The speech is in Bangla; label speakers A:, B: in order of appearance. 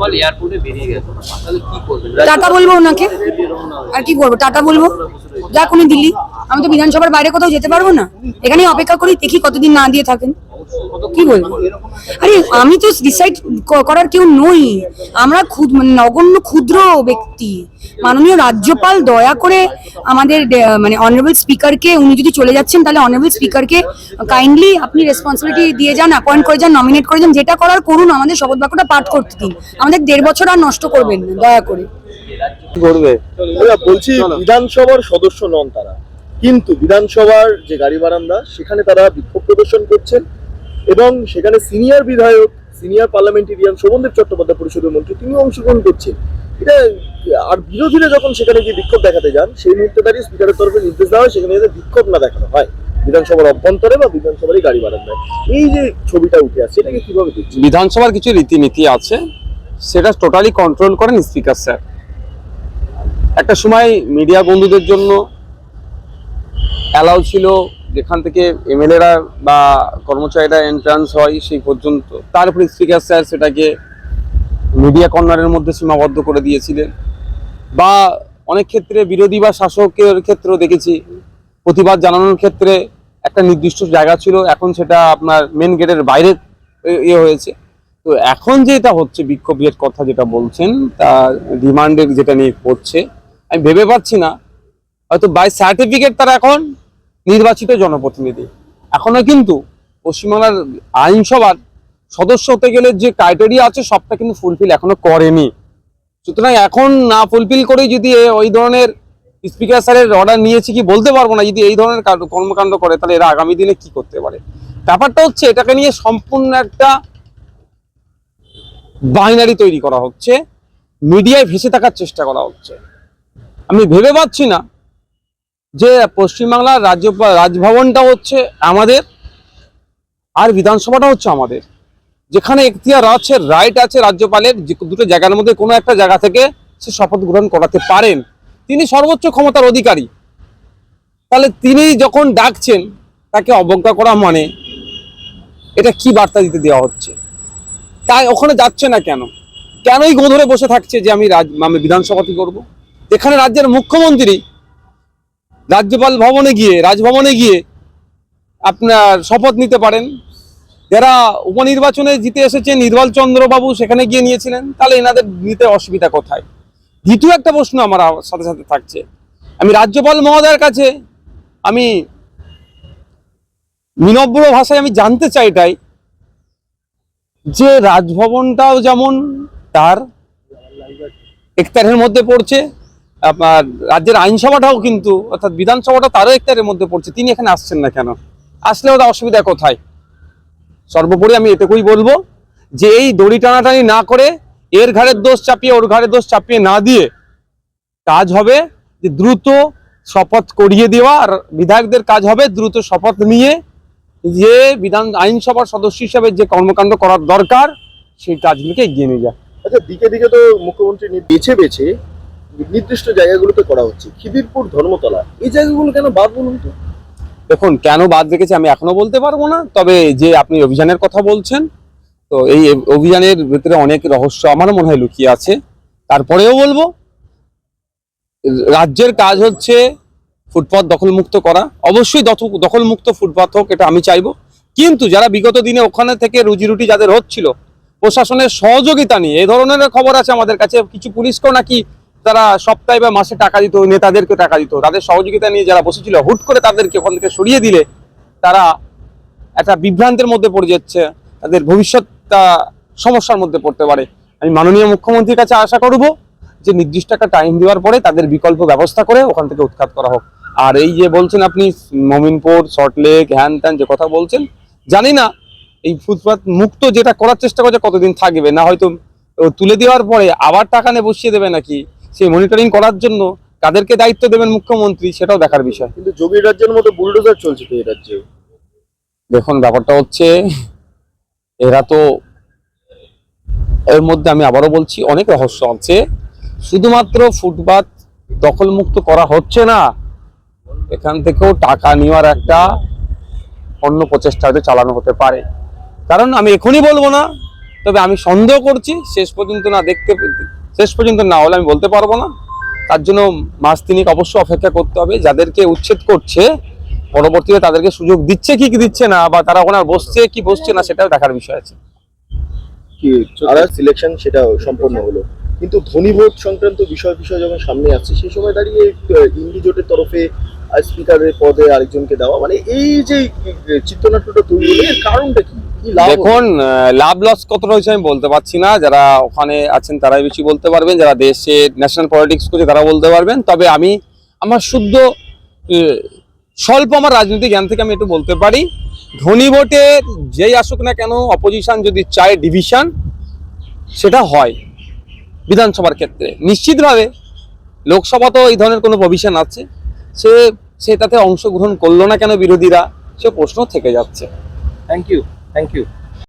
A: রাজ্যপাল এয়ারপোর্টে বেরিয়ে গেছে। তাহলে কি করবেন
B: টাটা বলব ওনাকে? আর কি করব? টাটা বলব? যা কোনো দিল্লি। আমি তো বিধানসভার বাইরে কোথাও যেতে পারব না? এখানেই অপেক্ষা করি দেখি কতদিন না দিয়ে থাকেন। কি বলব? আরে আমি তো ডিসাইড করার কেউ নই। আমরা খুদ মানে নগণ্য ক্ষুদ্র ব্যক্তি। মাননীয় রাজ্যপাল দয়া করে আমাদের মানে অনারেবল স্পিকারকে উনি যদি চলে যাচ্ছেন তাহলে অনারেবল স্পিকারকে কাইন্ডলি আপনি রেসপন্সিবিলিটি দিয়ে যান অ্যাপয়েন্ট করে যান নমিনেট করে যান যেটা করার করুন আমাদের শপথ বাক্যটা পাঠ করতে দিন। আমাদের দেড় বছর আর নষ্ট করবেন না দয়া করে।
C: করবে। বলছি বিধানসভার সদস্য নন তারা। কিন্তু বিধানসভার যে গাড়ি বারান্দা সেখানে তারা বিক্ষোভ প্রদর্শন করছেন। এবং সেখানে সিনিয়র বিধায়ক, সিনিয়র পার্লামেন্টেরিয়ান শোভনদেব চট্টোপাধ্যায় পরিষদের মন্ত্রী, তিনি অংশগ্রহণ করছেন। এটা, আর বিরোধীরা যখন সেখানে গিয়ে বিক্ষোভ দেখাতে যান, সেই মুহূর্তে দাঁড়িয়ে স্পিকারের তরফে নির্দেশ দেওয়া হয়, সেখানে যাতে বিক্ষোভ না দেখানো হয়। বিধানসভার অভ্যন্তরে বা বিধানসভারই গাড়ি বারান্দায় এই যে ছবিটা উঠে আসছে এটাকে কীভাবে দেখছি
D: বিধানসভার কিছু রীতিনীতি আছে, সেটা টোটালি কন্ট্রোল করেন স্পিকার স্যার। একটা সময় মিডিয়া বন্ধুদের জন্য অ্যালাউ ছিল যেখান থেকে এমএলএরা বা কর্মচারীরা এন্ট্রান্স হয় সেই পর্যন্ত তারপরে স্পিকার স্যার সেটাকে মিডিয়া কর্নারের মধ্যে সীমাবদ্ধ করে দিয়েছিলেন। বা অনেক ক্ষেত্রে বিরোধী বা শাসকের ক্ষেত্রেও দেখেছি, প্রতিবাদ জানানোর ক্ষেত্রে একটা নির্দিষ্ট জায়গা ছিল, এখন সেটা আপনার মেন গেটের বাইরে ইয়ে হয়েছে। তো এখন যেটা হচ্ছে বিক্ষোভের কথা যেটা বলছেন, তা ডিমান্ডের যেটা নিয়ে করছে, আমি ভেবে পাচ্ছি না। হয়তো বাই সার্টিফিকেট তারা এখন নির্বাচিত জনপ্রতিনিধি। এখনও কিন্তু পশ্চিমবাংলার আইনসভার সদস্য হতে গেলে যে ক্রাইটেরিয়া আছে সবটা কিন্তু ফুলফিল এখনও করেনি। সুতরাং এখন না ফুলফিল করেই যদি ওই ধরনের স্পিকার স্যারের অর্ডার নিয়েছি কি বলতে পারব না, যদি এই ধরনের কার- কর্মকাণ্ড করে, তাহলে এরা আগামী দিনে কি করতে পারে? ব্যাপারটা হচ্ছে এটাকে নিয়ে সম্পূর্ণ একটা বাইনারি তৈরি করা হচ্ছে। মিডিয়ায় ভেসে থাকার চেষ্টা করা হচ্ছে। আমি ভেবে পাচ্ছি না যে পশ্চিমবাংলার রাজ্য রাজভবনটা হচ্ছে আমাদের আর বিধানসভাটা হচ্ছে আমাদের। যেখানে এখতিয়ার আছে রাইট আছে রাজ্যপালের দুটো জায়গার মধ্যে কোনো একটা জায়গা থেকে সে শপথ গ্রহণ করাতে পারেন। তিনি সর্বোচ্চ ক্ষমতার অধিকারী। তাহলে তিনি যখন ডাকছেন, তাকে অবজ্ঞা করা মানে এটা কি বার্তা দিতে দেওয়া হচ্ছে? তাই ওখানে যাচ্ছে না কেন? কেনই গো ধরে বসে থাকছে যে আমি রাজ আমি বিধানসভাটি করব? এখানে রাজ্যের মুখ্যমন্ত্রী রাজ্যপাল ভবনে গিয়ে, রাজভবনে গিয়ে আপনার শপথ নিতে পারেন। যারা উপনির্বাচনে জিতে এসেছেন নির্মল চন্দ্র বাবু সেখানে গিয়ে নিয়েছিলেন, তাহলে এনাদের নিতে অসুবিধা কোথায়? দ্বিতীয় একটা প্রশ্ন আমার সাথে সাথে থাকছে। আমি রাজ্যপাল মহোদয়ের কাছে আমি বিনম্র ভাষায় আমি জানতে চাই এটাই, যে রাজভবনটাও যেমন তার একতারের মধ্যে পড়ছে আপনার রাজ্যের আইনসভাটাও কিন্তু, অর্থাৎ বিধানসভাটা তারও একতারের মধ্যে পড়ছে। তিনি এখানে আসছেন না কেন? আসলে ওটা অসুবিধা কোথায়? সর্বোপরি আমি এটুকুই বলব যে এই দড়ি টানাটানি না করে এর ঘাড়ের দোষ চাপিয়ে, ওর ঘাড়ের দোষ চাপিয়ে না দিয়ে কাজ হবে যে দ্রুত শপথ করিয়ে দেওয়া আর বিধায়কদের কাজ হবে দ্রুত শপথ নিয়ে যে বিধান, আইনসভার সদস্য হিসেবে যে কর্মকাণ্ড করার দরকার, সেই কাজগুলিকে এগিয়ে নিয়ে যায়
C: আচ্ছা দিকে দিকে তো মুখ্যমন্ত্রী বেছে বেছে নির্দিষ্ট জায়গাগুলোতে করা হচ্ছে। খিদিরপুর ধর্মতলা। এই জায়গাগুলো কেন বাদ বলুন তো?
D: দেখুন, কেন বাদ রেখেছে আমি এখনও বলতে পারব না, তবে যে আপনি অভিযানের কথা বলছেন, তো এই অভিযানের ভিতরে অনেক রহস্য আমার মনে হয় লুকিয়ে আছে। তারপরেও বলব, রাজ্যের কাজ হচ্ছে ফুটপাত দখলমুক্ত করা। অবশ্যই দখলমুক্ত ফুটপাত হোক, এটা আমি চাইব। কিন্তু যারা বিগত দিনে ওখানে থেকে রুজি রুটি যাদের হচ্ছিল, প্রশাসনের সহযোগিতা নিয়ে, এ ধরনের খবর আছে আমাদের কাছে, কিছু পুলিশকেও নাকি তারা সপ্তাহে বা মাসে টাকা দিত নেতাদেরকে টাকা দিত। তাদের সহযোগিতা নিয়ে যারা বসেছিল, হুট করে তাদেরকে ওখান থেকে সরিয়ে দিলে তারা একটা বিভ্রান্তের মধ্যে পড়ে যাচ্ছে। তাদের ভবিষ্যৎটা সমস্যার মধ্যে পড়তে পারে। আমি মাননীয় মুখ্যমন্ত্রীর কাছে আশা করব যে নির্দিষ্ট একটা টাইম দেওয়ার পরে তাদের বিকল্প ব্যবস্থা করে ওখান থেকে উৎখাত করা হোক। আর এই যে বলছেন আপনি, মমিনপুর সল্টলেক হ্যান ত্যান যে কথা বলছেন, জানি না এই ফুটপাত মুক্ত যেটা করার চেষ্টা করছে কতদিন থাকবে। না হয়তো তুলে দেওয়ার পরে আবার টাকা নিয়ে বসিয়ে দেবে নাকি? সেই মনিটরিং করার জন্য কাদেরকে দায়িত্ব দেবেন মুখ্যমন্ত্রী সেটাও দেখার বিষয়।
C: কিন্তু যোগী রাজ্যের মতো বুলডোজার চলছে তো এই রাজ্যে।
D: দেখুন ব্যাপারটা হচ্ছে এরা তো এর মধ্যে আমি আবারও বলছি অনেক রহস্য আছে। শুধুমাত্র ফুটপাত দখলমুক্ত করা হচ্ছে না এখান থেকেও টাকা নেওয়ার একটা অন্য প্রচেষ্টা হয়তো চালানো হতে পারে। কারণ আমি এখনই বলব না তবে আমি সন্দেহ করছি শেষ পর্যন্ত না দেখতে শেষ পর্যন্ত না হলে আমি বলতে পারব না। তার জন্য মাস তিনিক অবশ্যই অপেক্ষা করতে হবে। যাদেরকে উচ্ছেদ করছে, পরবর্তীতে তাদেরকে সুযোগ দিচ্ছে কি কি দিচ্ছে না, বা তারা ওখানে বসছে কি বসছে না, সেটাও দেখার বিষয় আছে।
C: কি সিলেকশন সেটা সম্পন্ন হলো। কিন্তু ভোট সংক্রান্ত বিষয় বিষয় যখন সামনে আসছে, সেই সময় দাঁড়িয়ে ইন্ডি জোটের তরফে স্পিকারের পদে আরেকজনকে দেওয়া মানে এই যে চিত্রনাট্যটা তৈরি হলো, এর কারণটা কি?
D: দেখুন লাভ লস কত রয়েছে আমি বলতে পারছি না। যারা ওখানে আছেন তারাই বেশি বলতে পারবেন যারা দেশে ন্যাশনাল পলিটিক্স করছে তারা বলতে পারবেন। তবে আমি আমার শুদ্ধ স্বল্প আমার রাজনৈতিক জ্ঞান থেকে আমি একটু বলতে পারি ধনী ভোটে যেই আসুক না কেন অপোজিশন যদি চায় ডিভিশন সেটা হয় বিধানসভার ক্ষেত্রে। নিশ্চিতভাবে লোকসভা তো এই ধরনের কোনো প্রভিশন আছে সে সে তাতে অংশগ্রহণ করল না কেন বিরোধীরা সে প্রশ্ন থেকে যাচ্ছে।
A: Thank you thank you